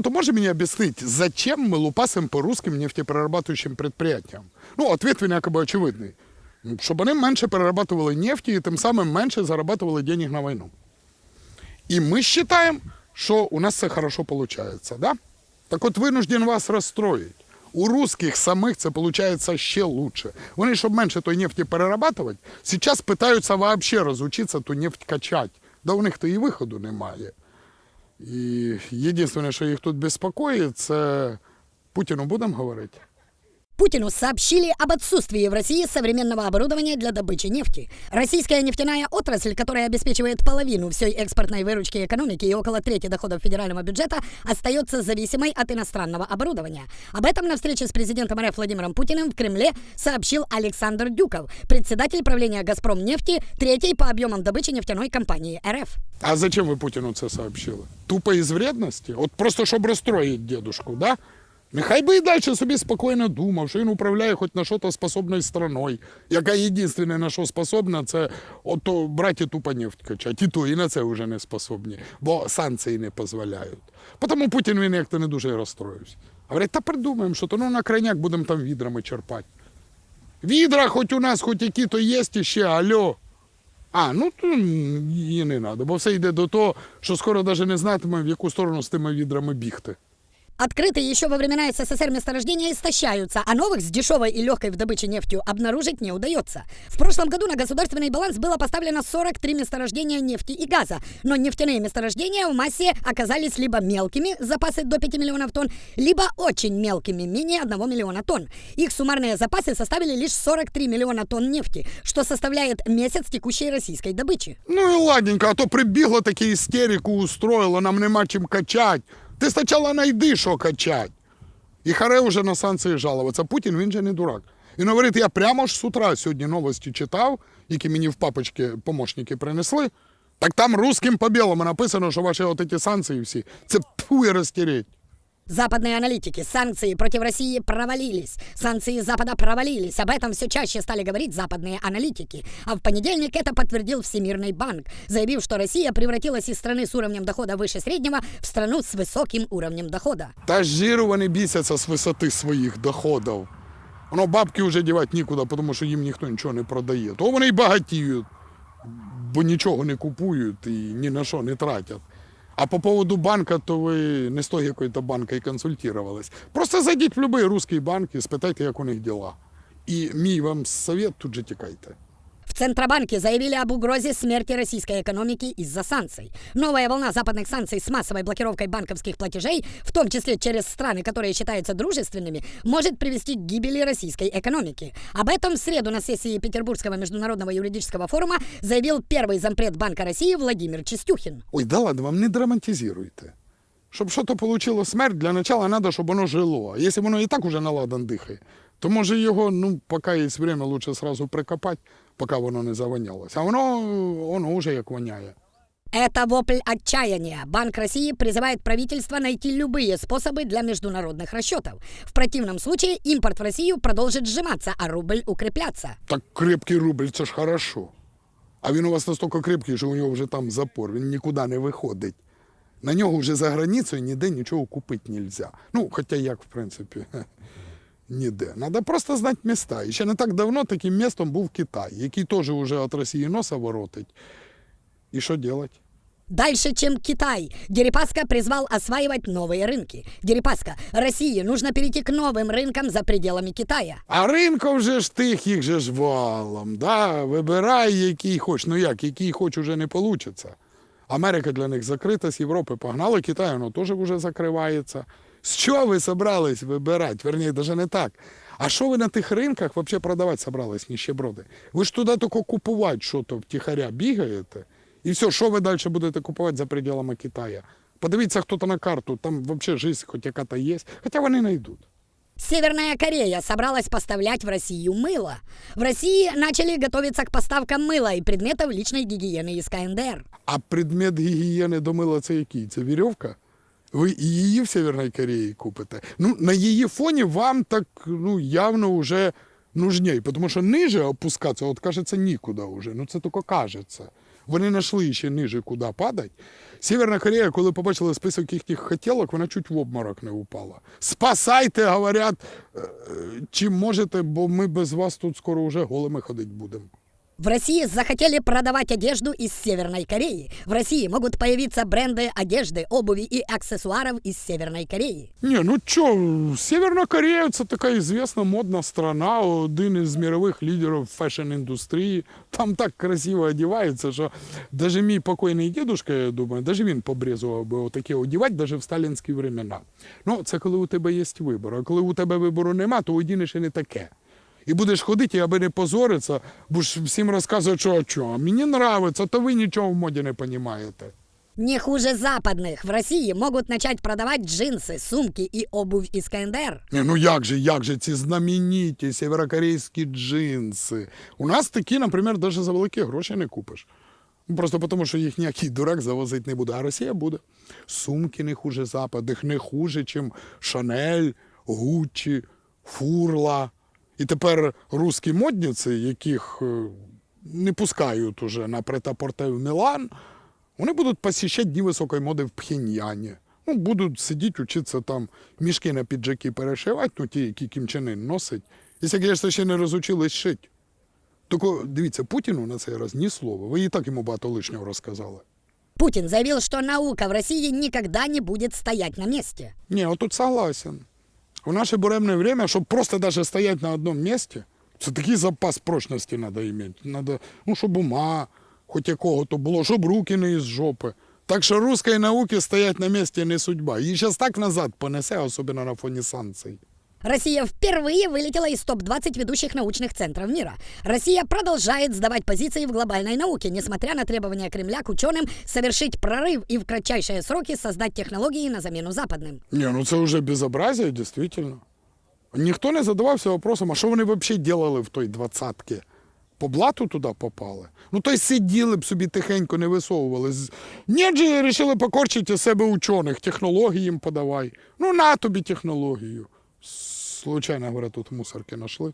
Кто-то может мне объяснить, зачем мы лупасим по русским нефтеперерабатывающим предприятиям? Ну, ответ він якоби очевидний. Ну, Щоб вони менше перерабатували нефті і тим самим менше зарабатывали денег на війну. І ми вважаємо, що у нас це хорошо виходить. Да? Так от винужден вас розстроїть. У русських самих це виходить ще лучше. Вони, щоб менше той нефті перерабатувати, зараз питаються вообще розучитися ту нефть качати. Да у них то і виходу немає. І єдине, що їх тут безпокоїть, це Путіну будемо говорити. Путину сообщили об отсутствии в России современного оборудования для добычи нефти. Российская нефтяная отрасль, которая обеспечивает половину всей экспортной выручки экономики и около трети доходов федерального бюджета, остается зависимой от иностранного оборудования. Об этом на встрече с президентом РФ Владимиром Путиным в Кремле сообщил Александр Дюков, председатель правления «Газпромнефти», третьей по объемам добычи нефтяной компании РФ. А зачем ви Путіну це сообщили? Тупо із вредності? От просто щоб розстроїти дедушку, да? Нехай би і далі собі спокійно думав, що він управляє хоч на що-то способною страною, яка єдине на що способна, це ото брати тупо нефть качати. І то, і на це вже не способні, бо санкції не дозволяють. Тому Путін він як-то не дуже розстроївся. Говорить, та придумаємо, що то ну на крайняк будемо там відрами черпати. Відра хоч у нас, хоч які то є ще, алло. А, ну то її не треба, бо все йде до того, що скоро навіть не знатиме, в яку сторону з тими відрами бігти. Открытые еще во времена СССР месторождения истощаются, а новых с дешевой и легкой в добыче нефтью обнаружить не удается. В прошлом году на государственный баланс было поставлено 43 месторождения нефти и газа, но нефтяные месторождения в массе оказались либо мелкими, запасы до 5 миллионов тонн, либо очень мелкими, менее 1 миллиона тонн. Их суммарные запасы составили лишь 43 миллиона тонн нефти, что составляет месяц текущей российской добычи. Ну і ладненько, а то прибігло таке істерику устроїло, нам нема чим качати. Ти спочатку знайди, що качать. І харе вже на санкції жалуватися. Путін він же не дурак. Він говорить, я прямо ж з утра сьогодні новості читав, які мені в папочки помощники принесли. Так там русским по білому написано, що ваші от ці санкції всі, це пфу і розтереть. Западные аналитики, санкции против России провалились. Санкции Запада провалились. Об этом все чаще стали говорить западные аналитики. А в понедельник это подтвердил Всемирный банк, заявив, что Россия превратилась из страны с уровнем дохода выше среднего в страну с высоким уровнем дохода. Та ж жиру вони бісяться з висоти своїх доходів. Воно бабки вже дівати нікуди, тому що їм ніхто нічого не продає. То вони й багатіють, бо нічого не купують і ні на що не тратять. А по поводу банка, то ви не з того банка і консультувались. Просто зайдіть в будь-який русський банк і спитайте, як у них діла. І мій вам совет, тут же тікайте. В Центробанке заявили об угрозе смерти российской экономики из-за санкций. Новая волна западных санкций с массовой блокировкой банковских платежей, в том числе через страны, которые считаются дружественными, может привести к гибели российской экономики. Об этом в среду на сессии Петербургского международного юридического форума заявил первый зампред Банка России Владимир Чистюхин. Ой, да ладно, вам не драматизируйте. Щоб щось получило смерть, для начала треба, щоб воно жило. А якщо воно і так уже наладан дихає, то може його, ну, поки є время, лучше сразу прикопати, поки воно не завонялося. А воно, воно вже як воняє. Это вопль отчаяния. Банк России призывает правительство найти любые способы для международных расчетов. В противном случае импорт в Россию продолжит сжиматься, а рубль укрепляться. Так крепкий рубль, це ж хорошо. А він у вас настільки крепкий, що у нього вже там запор, він нікуди не виходить. На нього вже за границею ніде нічого купити не можна. Ну, хоча як, в принципі, ніде. Треба просто знати міста. І ще не так давно таким містом був Китай, який теж вже від Росії носа воротить. І що робити? Дальше, чем Китай. Дерипаска призвал осваивать новые рынки. Дерипаска, России нужно перейти к новым рынкам за пределами Китая. А ринком же ж тих їх же ж валом. Да? Вибирай, який хоч. Ну як, який хоч уже не вийде. Америка для них закрита, з Європи погнали, Китай воно теж вже закривається. З чого ви собрались вибирати? Верні, навіть не так. А що ви на тих ринках взагалі продавати собрались, ніщеброди? Ви ж туди тільки купувати що-то втіхаря бігаєте, і все, що ви далі будете купувати за пределами Китаю? Подивіться хто-то на карту, там взагалі життя хоч яка-то є, хоча вони знайдуть. Северная Корея собралась поставлять в Россию мыло. В России начали готовиться к поставкам мыла и предметов личной гигиены из КНДР. А предмет гігієни до мила це який? Це вірьовка? Ви і її в Северній Кореї купите. Ну, на її фоні вам так ну, явно вже нужней, тому що ниже опускатися, от кажеться, нікуди вже. Ну це тільки кажеться. Вони знайшли ще ниже, куди падати. Северна Корея, коли побачила список їхніх хотілок, вона чуть в обморок не упала. Спасайте, говорять, е, е, чим можете, бо ми без вас тут скоро вже голими ходити будемо. В России захотели продавать одежду из Северной Кореи. В России могут появиться бренды одежды, обуви и аксессуаров из Северной Кореи. Ні, ну чо, Северна Корея це така ізвісна модна страна, один із мирових лідерів фешн-індустрії. Там так красиво одягається, що навіть мій покойний дідушка, я думаю, навіть він побрезував би отаке одягати, навіть в сталінські времена. Ну, це коли у тебе є вибір. А коли у тебе вибору нема, то одінеш не таке. І будеш ходити, аби не позоритися, будеш всім розказувати, що, що, мені нравиться, то ви нічого в моді не розумієте. Не хуже западных. В России могут начать продавать джинсы, сумки и обувь из КНДР. Ні, ну як же, як же ці знамениті сєвєрокорейські джинси. У нас такі, наприклад, навіть за великі гроші не купиш. Ну, Просто тому, що їх ніякий дурак завозити не буде. А Росія буде. Сумки не хуже западних, не хуже, чим Шанель, Гуччі, Фурла. І тепер русські модниці, яких е, не пускають уже на претапорте в Мілан, вони будуть посіщати дні високої моди в Пхеньяні. Ну, будуть сидіти, вчитися там мішки на піджаки перешивати, ну ті, які Кім Чен Ын носить. Якщо, звісно, ще не розучились шити. Тільки дивіться, Путіну на цей раз ні слова. Ви і так йому багато лишнього розказали. Путин заявил, что наука в России никогда не будет стоять на месте. Ні, отут согласен. В наше буремное время, щоб просто даже стоять на одному месте, це такий запас прочності треба мати. Надо, ну, щоб ума, хоч якого-то було, щоб руки не із жопи. Так що русської науки стоять на місці не судьба. Її зараз так назад понесе, особливо на фоні санкцій. Россия впервые вылетела из топ-20 ведущих научных центров мира. Россия продолжает сдавать позиции в глобальной науке, несмотря на требования Кремля к ученым совершить прорыв и в кратчайшие сроки создать технологии на замену западным. Ні, ну це вже безобразие, дійсно. Ніхто не задавався вопросом, а що вони взагалі робили в той двадцятки? По блату туди попали? Ну то й сиділи б собі тихенько, не висовували. З- Ні, же вирішили покорчити із себе учених, технології їм подавай. Ну на тобі технологію. Случайно, говорят, тут мусорки знайшли.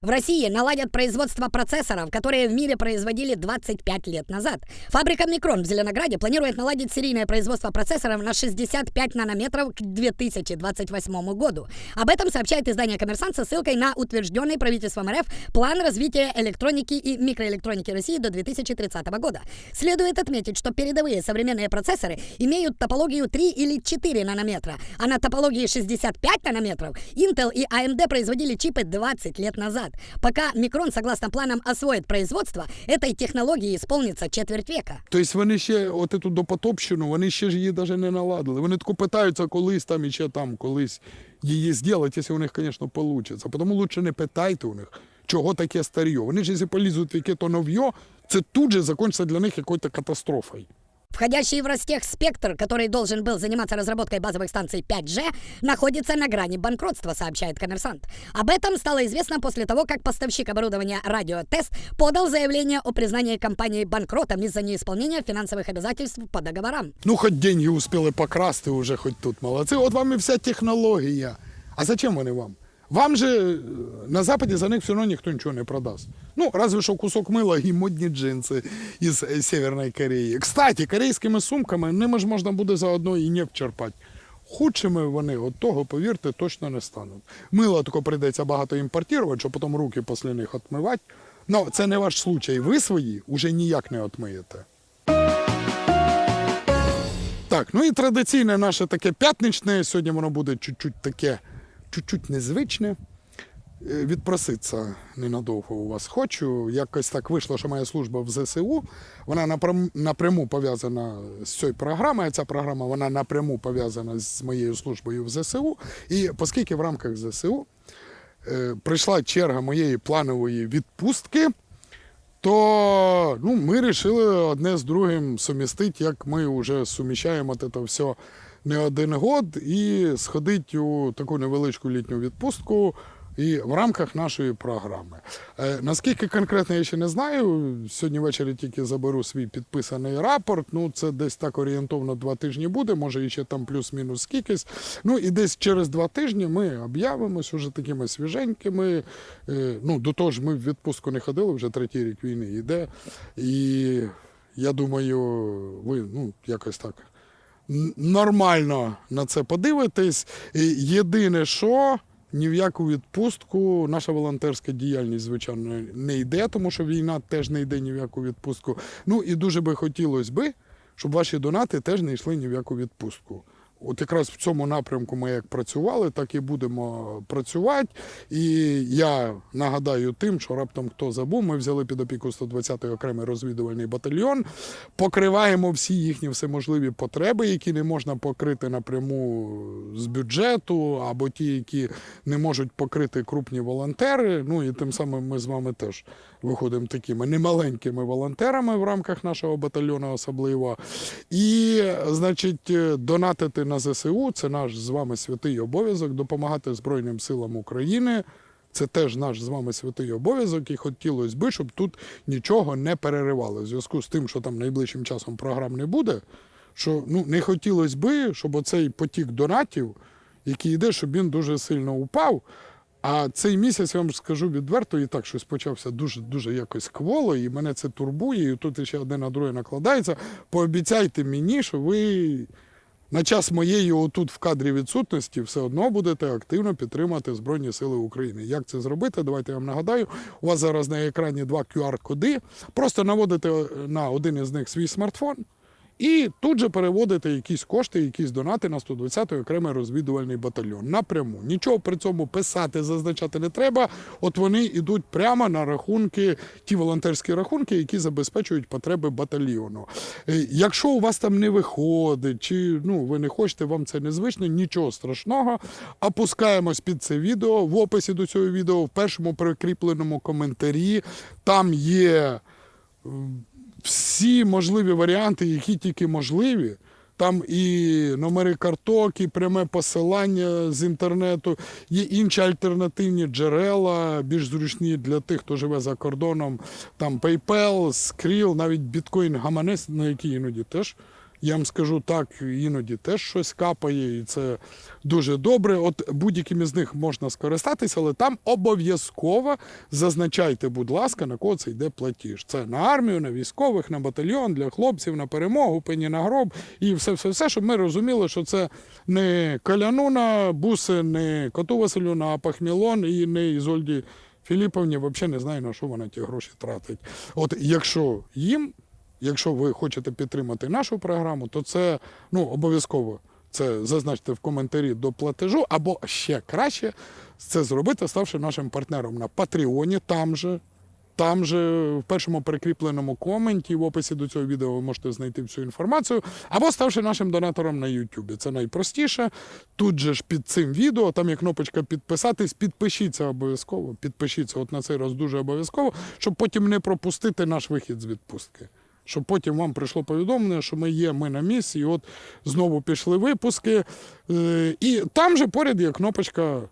В России наладят производство процессоров, которые в мире производили 25 лет назад. Фабрика Микрон в Зеленограде планирует наладить серийное производство процессоров на 65 нанометров к 2028 году. Об этом сообщает издание «Коммерсант» со ссылкой на утвержденный правительством РФ план развития электроники и микроэлектроники России до 2030 года. Следует отметить, что передовые современные процессоры имеют топологию 3 или 4 нанометра, а на топологии 65 нанометров Intel и AMD производили чипы 20 лет назад. Пока Микрон, согласно планам, освоит производство, этой технологии исполнится четверть века. Тобто вони ще от эту допотопщину, вони ще ж її навіть не наладили. Вони тако питаються колись там і ще там колись її зробити, якщо у них, звісно, вийде. Тому лучше не питайте у них, чого таке старье. Вони ж, якщо полізуть в яке-то нов'є, це тут же закінчиться для них якоюсь катастрофою. Входящий в Ростех спектр, который должен был заниматься разработкой базовых станций 5G, находится на грани банкротства, сообщает коммерсант. Об этом стало известно после того, как поставщик оборудования «Радиотест» подал заявление о признании компании банкротом из-за неисполнения финансовых обязательств по договорам. Ну, хоч деньги успіли покрасти уже, хоч тут молодці. От вам і вся технологія. А зачем вони вам? Вам же е, на Западі за них все одно ніхто нічого не продасть. Ну, разве що кусок мила і модні джинси із е, Северної Кореї. Кстати, корейськими сумками ними ж можна буде заодно і нефть черпати. Худшими вони от того, повірте, точно не стануть. Мила тільки прийдеться багато імпортувати, щоб потім руки після них відмивати. Ну, це не ваш случай. Ви свої вже ніяк не відмиєте. Так, ну і традиційне наше таке п'ятничне. Сьогодні воно буде чуть-чуть таке, чуть-чуть незвичне. Е, Відпроситися ненадовго у вас хочу. Якось так вийшло, що моя служба в ЗСУ. Вона напряму пов'язана з цією програмою. Ця програма вона напряму пов'язана з моєю службою в ЗСУ. І оскільки в рамках ЗСУ е, прийшла черга моєї планової відпустки, то ну, ми вирішили одне з другим сумістити, як ми вже суміщаємо це все не один год, і сходити у таку невеличку літню відпустку і в рамках нашої програми. Е, наскільки конкретно я ще не знаю. Сьогодні ввечері тільки заберу свій підписаний рапорт. Ну, це десь так орієнтовно два тижні буде, може ще там плюс-мінус скількись. Ну і десь через два тижні ми об'явимось уже такими свіженькими. Е, ну, до того ж, ми в відпустку не ходили, вже третій рік війни йде. І Я думаю, ви ну, якось так нормально на це подивитись. Єдине, що ні в яку відпустку наша волонтерська діяльність, звичайно, не йде, тому що війна теж не йде ні в яку відпустку. Ну і дуже би хотілося би, щоб ваші донати теж не йшли ні в яку відпустку. От якраз в цьому напрямку ми як працювали, так і будемо працювати. І я нагадаю тим, що раптом хто забув, ми взяли під опіку 120-й окремий розвідувальний батальйон, покриваємо всі їхні всеможливі потреби, які не можна покрити напряму з бюджету, або ті, які не можуть покрити крупні волонтери. Ну і тим самим ми з вами теж виходимо такими немаленькими волонтерами в рамках нашого батальйону особливо. І, значить, донатити на ЗСУ це наш з вами святий обов'язок, допомагати Збройним силам України. Це теж наш з вами святий обов'язок, і хотілося би, щоб тут нічого не переривали. В зв'язку з тим, що там найближчим часом програм не буде, що ну, не хотілося би, щоб оцей потік донатів, який йде, щоб він дуже сильно упав. А цей місяць, я вам скажу відверто, і так щось почався дуже дуже якось кволо, і мене це турбує, і тут ще одне на друге накладається. Пообіцяйте мені, що ви на час моєї отут в кадрі відсутності все одно будете активно підтримати Збройні Сили України. Як це зробити? Давайте я вам нагадаю. У вас зараз на екрані два QR-коди. Просто наводите на один із них свій смартфон. І тут же переводите якісь кошти, якісь донати на 120-й окремий розвідувальний батальйон напряму. Нічого при цьому писати, зазначати не треба. От вони йдуть прямо на рахунки, ті волонтерські рахунки, які забезпечують потреби батальйону. Е, Якщо у вас там не виходить, чи ну ви не хочете, вам це незвично, нічого страшного. Опускаємось під це відео в описі до цього відео, в першому прикріпленому коментарі. Там є всі можливі варіанти, які тільки можливі. Там і номери карток, і пряме посилання з інтернету, є інші альтернативні джерела, більш зручні для тих, хто живе за кордоном. Там PayPal, Skrill, навіть біткоін гаманець, на який іноді теж. Я вам скажу так, іноді теж щось капає, і це дуже добре. От будь-яким із них можна скористатися, але там обов'язково зазначайте, будь ласка, на кого це йде платіж. Це на армію, на військових, на батальйон, для хлопців, на перемогу, пені на гроб і все, все, все, щоб ми розуміли, що це не Каляну на буси, не коту Василю на Пахмілон і не Ізольді Філіповні. Взагалі не знаю, на що вона ті гроші тратить. От якщо їм Якщо ви хочете підтримати нашу програму, то це ну, обов'язково це зазначте в коментарі до платежу, або ще краще це зробити, ставши нашим партнером на Патреоні, там же. Там же в першому прикріпленому коменті в описі до цього відео ви можете знайти всю інформацію, або ставши нашим донатором на YouTube. Це найпростіше. Тут же ж під цим відео, там є кнопочка підписатись, підпишіться обов'язково. Підпишіться от на цей раз дуже обов'язково, щоб потім не пропустити наш вихід з відпустки. Щоб потім вам прийшло повідомлення, що ми є, ми на місці, і от знову пішли випуски. Е, І там же поряд є кнопочка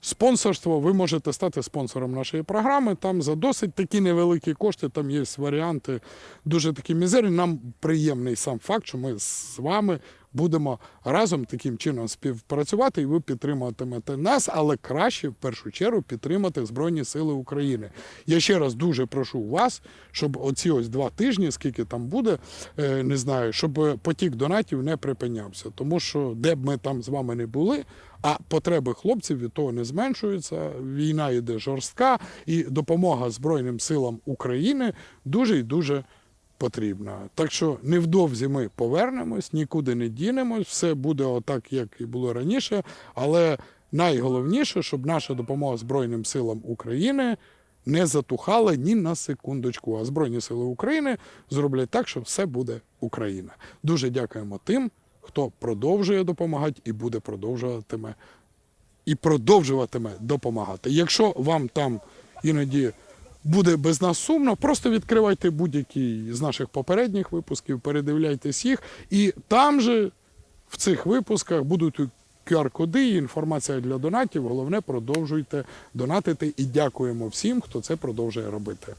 спонсорство. Ви можете стати спонсором нашої програми. Там за досить такі невеликі кошти, там є варіанти дуже такі мізерні. Нам приємний сам факт, що ми з вами будемо разом таким чином співпрацювати, і ви підтримуватимете нас, але краще в першу чергу підтримати Збройні Сили України. Я ще раз дуже прошу вас, щоб оці ось два тижні, скільки там буде, е, не знаю, щоб потік донатів не припинявся. Тому що де б ми там з вами не були, а потреби хлопців від того не зменшуються. Війна йде жорстка, і допомога Збройним силам України дуже і дуже потрібна. Так що невдовзі ми повернемось, нікуди не дінемось, все буде отак, як і було раніше. Але найголовніше, щоб наша допомога Збройним силам України не затухала ні на секундочку. А Збройні сили України зроблять так, що все буде Україна. Дуже дякуємо тим, хто продовжує допомагати і буде продовжуватиме і продовжуватиме допомагати. Якщо вам там іноді буде без нас сумно, просто відкривайте будь-який з наших попередніх випусків, передивляйтесь їх, і там же в цих випусках будуть QR-коди і інформація для донатів. Головне, продовжуйте донатити і дякуємо всім, хто це продовжує робити.